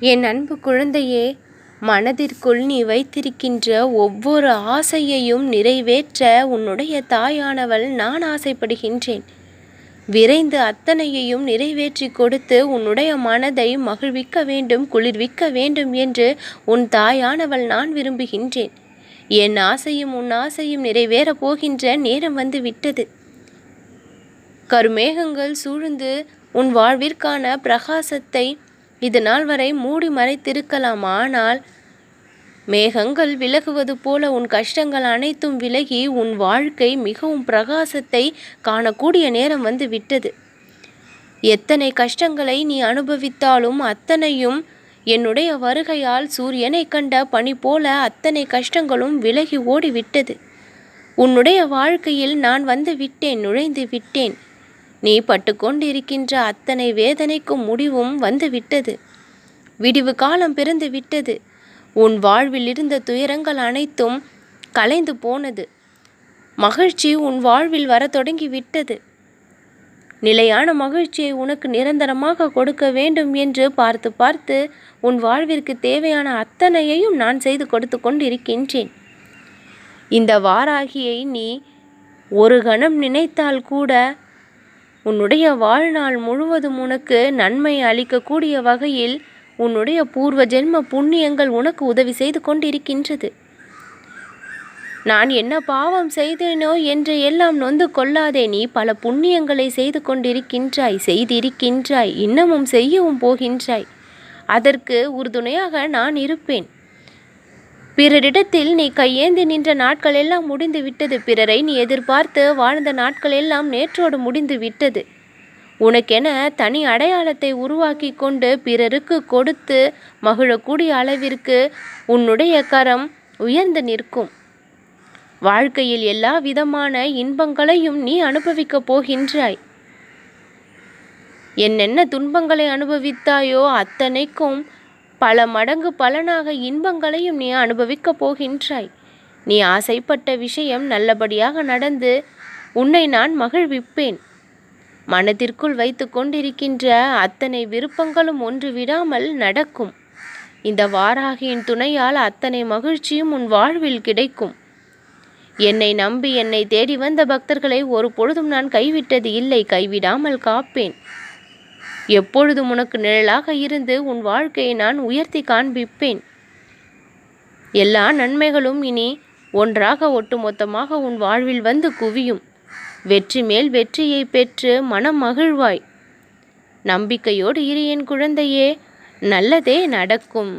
என் அன்பு குழந்தையே மனதிற்குள் நீ வைத்திருக்கின்ற ஒவ்வொரு ஆசையையும் நிறைவேற்ற உன்னுடைய தாயானவள் நான் ஆசைப்படுகின்றேன். விரைந்து அத்தனையையும் நிறைவேற்றி கொடுத்து உன்னுடைய மனதை மகிழ்விக்க வேண்டும் குளிர்விக்க வேண்டும் என்று உன் தாயானவள் நான் விரும்புகின்றேன். என் ஆசையும் உன் ஆசையும் நிறைவேறப் போகின்ற நேரம் வந்து விட்டது கருமேகங்கள் சூழ்ந்து உன் வாழ்விற்கான பிரகாசத்தை இது நாள் வரை மூடி மறைத்திருக்கலாம். ஆனால் மேகங்கள் விலகுவது போல உன் கஷ்டங்கள் அனைத்தும் விலகி உன் வாழ்க்கை மிகவும் பிரகாசத்தை காணக்கூடிய நேரம் வந்து விட்டது. எத்தனை கஷ்டங்களை நீ அனுபவித்தாலும் அத்தனையும் என்னுடைய வருகையால் சூரியனை கண்ட பனி போல அத்தனை கஷ்டங்களும் விலகி ஓடிவிட்டது. உன்னுடைய வாழ்க்கையில் நான் வந்து விட்டேன் நுழைந்து விட்டேன். நீ பட்டுக்கொண்டிருக்கின்ற அத்தனை வேதனைக்கும் முடிவும் வந்து விட்டது விடிவு காலம் பிறந்து விட்டது. உன் வாழ்வில் இருந்த துயரங்கள் அனைத்தும் கலைந்து போனது. மகிழ்ச்சி உன் வாழ்வில் வர தொடங்கி விட்டது. நிலையான மகிழ்ச்சியை உனக்கு நிரந்தரமாக கொடுக்க வேண்டும் என்று பார்த்து பார்த்து உன் வாழ்விற்கு தேவையான அத்தனையையும் நான் செய்து கொடுத்து கொண்டிருக்கின்றேன். இந்த வாராகியை நீ ஒரு கணம் நினைத்தால் கூட உன்னுடைய வாழ்நாள் முழுவதும் உனக்கு நன்மை அளிக்கக்கூடிய வகையில் உன்னுடைய பூர்வ ஜென்ம புண்ணியங்கள் உனக்கு உதவி செய்து கொண்டிருக்கின்றது. நான் என்ன பாவம் செய்தேனோ என்று எல்லாம் நொந்து கொள்ளாதே நீ பல புண்ணியங்களை செய்து கொண்டிருக்கின்றாய் செய்திருக்கின்றாய் இன்னமும் செய்யவும் போகின்றாய். அதற்கு உறுதுணையாக நான் இருப்பேன். பிறரிடத்தில் நீ கையேந்தி நின்ற நாட்கள் எல்லாம் முடிந்து விட்டது பிறரை நீ எதிர்பார்த்து வாழ்ந்த நாட்கள் எல்லாம் நேற்றோடு முடிந்து விட்டது உனக்கென தனி அடையாளத்தை உருவாக்கி கொண்டு பிறருக்கு கொடுத்து மகிழக்கூடிய அளவிற்கு உன்னுடைய கரம் உயர்ந்து நிற்கும். வாழ்க்கையில் எல்லா விதமான இன்பங்களையும் நீ அனுபவிக்கப் போகின்றாய். என்னென்ன துன்பங்களை அனுபவித்தாயோ அத்தனைக்கும் பல மடங்கு பலனாக இன்பங்களையும் நீ அனுபவிக்கப் போகின்றாய். நீ ஆசைப்பட்ட விஷயம் நல்லபடியாக நடந்து உன்னை நான் மகிழ்விப்பேன். மனதிற்குள் வைத்து கொண்டிருக்கின்ற அத்தனை விருப்பங்களும் ஒன்று விடாமல் நடக்கும். இந்த வாராகியின் துணையால் அத்தனை மகிழ்ச்சியும் உன் வாழ்வில் கிடைக்கும். என்னை நம்பி என்னை தேடி வந்த பக்தர்களை ஒரு பொழுதும் நான் கைவிட்டது இல்லை கைவிடாமல் காப்பேன். எப்பொழுதும் உனக்கு நிழலாக இருந்து உன் வாழ்க்கையை நான் உயர்த்தி காண்பிப்பேன். எல்லா நன்மைகளும் இனி ஒன்றாக ஒட்டுமொத்தமாக உன் வாழ்வில் வந்து குவியும். வெற்றி மேல் வெற்றியை பெற்று மனம் மகிழ்வாய். நம்பிக்கையோடு இரு என் குழந்தையே நல்லதே நடக்கும்.